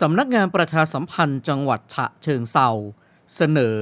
สำนักงานประชาสัมพันธ์จังหวัดฉะเชิงเซาเสนอ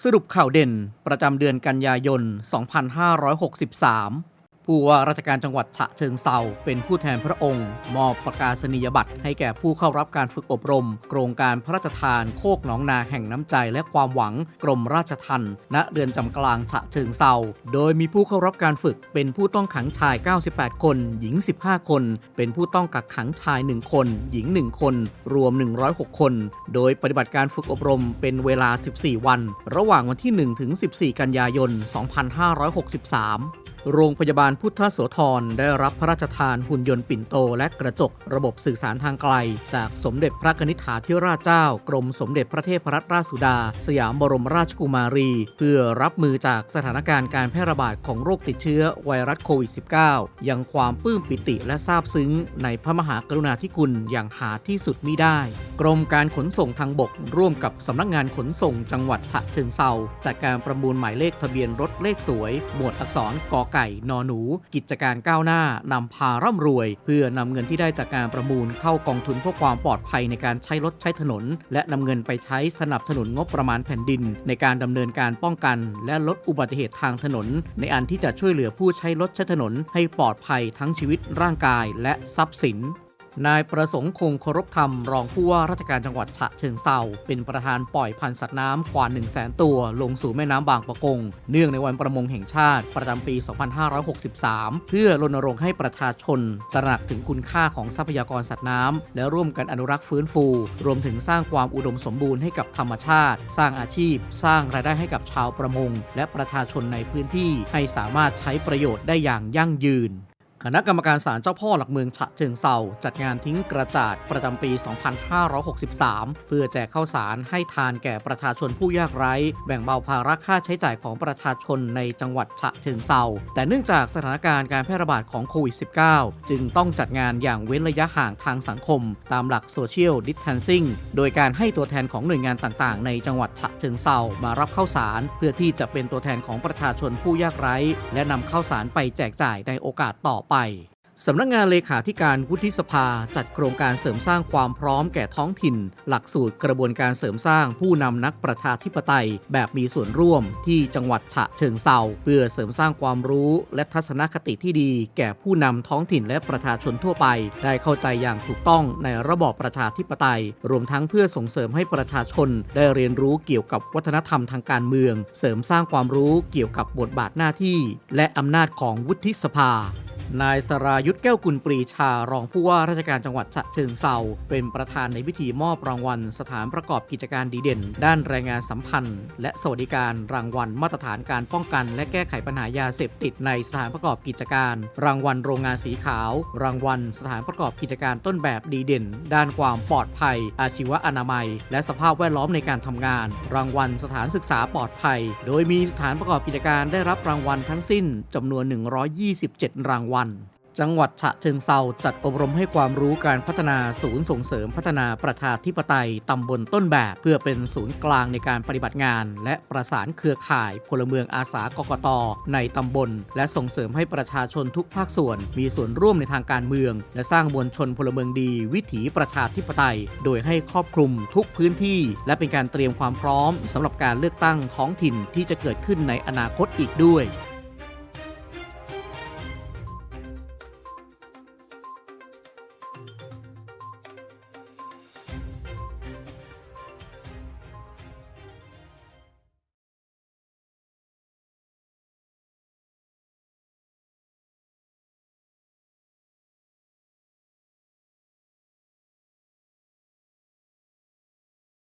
สรุปข่าวเด่นประจำเดือนกันยายน 2563 ผู้ว่าราชการจังหวัดฉะเชิงเซาเป็นผู้แทนพระองค์ มอบประกาศนียบัตรให้แก่ผู้เข้ารับการฝึกอบรม โครงการพระราชทานโคกหนองนาแห่งน้ำใจและความหวังกรมราชทัณฑ์ณเรือนจำกลางฉะเชิงเซาโดยมีผู้เข้ารับการฝึกเป็นผู้ต้องขังชาย 98 คน หญิง 15 คน เป็นผู้ต้องกักขังชาย 1 คน หญิง 1 คน รวม 106 คน โดยปฏิบัติการฝึกอบรมเป็นเวลา 14 วัน ระหว่างวันที่ 1 ถึง 14 กันยายน 2563 โรงพยาบาลพุทธโสธรได้รับพระราชทานหุ่นยนต์ปิ่นโตและกระจกระบบสื่อสารทางไกล จากสมเด็จพระนิษฐาธิราชเจ้า กรมสมเด็จพระเทพรัตนราชสุดา สยามบรมราชกุมารี เพื่อรับมือจากสถานการณ์การแพร่ระบาดของโรคติดเชื้อไวรัสโควิด -19 ยังความปลื้มปิติและซาบซึ้ง ในพระมหากรุณาธิคุณอย่างหาที่สุดมิได้ กรมการขนส่งทางบก ร่วมกับสำนักงานขนส่งจังหวัดฉะเชิงเซาจัดการประมูลหมายเลขทะเบียนรถเลขสวย หมวดอักษรกอไก่นอหนู กิจการก้าวหน้านำพาร่ำรวย เพื่อนำเงินที่ได้จากการประมูลเข้ากองทุนเพื่อความปลอดภัยในการใช้รถใช้ถนน และนำเงินไปใช้สนับสนุนงบประมาณแผ่นดิน ในการดำเนินการป้องกัน และลดอุบัติเหตุทางถนน ในอันที่จะช่วยเหลือผู้ใช้รถใช้ถนน ให้ปลอดภัยทั้งชีวิตร่างกายและทรัพย์สิน นายประสงค์คงเคารพธรรมรองผู้ว่าราชการจังหวัดฉะเชิงเซาเป็นประธานปล่อยพันธุ์สัตว์น้ำกว่า 1 0 0 0 0แสนตัวลงสู่แม่น้ำบางปะกง เนื่องในวันประมงแห่งชาติประจำปี 2563 เพื่อรณรงค์ให้ประชาชน ตระหนักถึงคุณค่าของทรัพยากรสัตว์น้ำและร่วมกันอนุรักษ์ฟื้นฟู รวมถึงสร้างความอุดมสมบูรณ์ให้กับธรรมชาติ สร้างอาชีพ สร้างรายได้ให้กับชาวประมง และประชาชนในพื้นที่ให้สามารถใช้ประโยชน์ได้อย่างยั่งยืน คณะกรรมการศาลเจ้าพ่อหลักเมืองฉะเชิงเซาจัดงานทิ้งกระจาดประจำปี 2563 เพื่อแจกข้าวสารให้ทานแก่ประชาชนผู้ยากไร้ แบ่งเบาภาระค่าใช้จ่ายของประชาชนในจังหวัดฉะเชิงเซาแต่เนื่องจากสถานการณ์การแพร่ระบาดของโควิด -19 จึงต้องจัดงานอย่างเว้นระยะห่างทางสังคม ตามหลักโซเชียลดิส a ทนซิ่งโดยการให้ตัวแทนของหน่วยงานต่างๆ ในจังหวัดฉะเชิงเซามารับข้าวสาร เพื่อที่จะเป็นตัวแทนของประชาชนผู้ยากไร้ และนำข้าวสารไปแจกจ่ายในโอกาสต่อไปสำนักงานเลขาธิการวุฒิสภาจัดโครงการเสริมสร้างความพร้อมแก่ท้องถิ่น หลักสูตรกระบวนการเสริมสร้างผู้นำนักประชาธิปไตย แบบมีส่วนร่วมที่จังหวัดฉะเชิงเซาเพื่อเสริมสร้างความรู้และทัศนคติที่ดี แก่ผู้นำท้องถิ่นและประชาชนทั่วไป ได้เข้าใจอย่างถูกต้องในระบอบประชาธิปไตย รวมทั้งเพื่อส่งเสริมให้ประชาชน ได้เรียนรู้เกี่ยวกับวัฒนธรรมทางการเมือง เสริมสร้างความรู้เกี่ยวกับบทบาทหน้าที่ และอำนาจของวุฒิสภา นายสรายุทธแก้วกุลปรีชารองผู้ว่าราชการจังหวัดฉะเชิงเซาเป็นประธานในพิธีมอบรางวัล สถานประกอบกิจการดีเด่น ด้านแรงงานสัมพันธ์ และสวัสดิการรางวัลมาตรฐานการป้องกัน และแก้ไขปัญหายาเสพติดในสถานประกอบกิจการ รางวัลโรงงานสีขาว รางวัล สถานประกอบกิจการต้นแบบดีเด่น ด้านความปลอดภัย อาชีวอนามัย และสภาพแวดล้อมในการทำงาน รางวัลสถานศึกษาปลอดภัย โดยมีสถานประกอบกิจการได้รับรางวัลทั้งสิ้นจำนวน 127 รางวัลจังหวัดฉะเชิงเซาจัดอบรมให้ความรู้การพัฒนาศูนย์ส่งเสริมพัฒนาประชาธิปไตยตำบลต้นแบบ เพื่อเป็นศูนย์กลางในการปฏิบัติงาน และประสานเครือข่ายพลเมืองอาสากกต ในตำบล และส่งเสริมให้ประชาชนทุกภาคส่วน มีส่วนร่วมในทางการเมือง และสร้างมวลชนพลเมืองดี วิถีประชาธิปไตย โดยให้ครอบคลุมทุกพื้นที่ และเป็นการเตรียมความพร้อมสำหรับการเลือกตั้งท้องถิ่นที่จะเกิดขึ้นในอนาคตอีกด้วย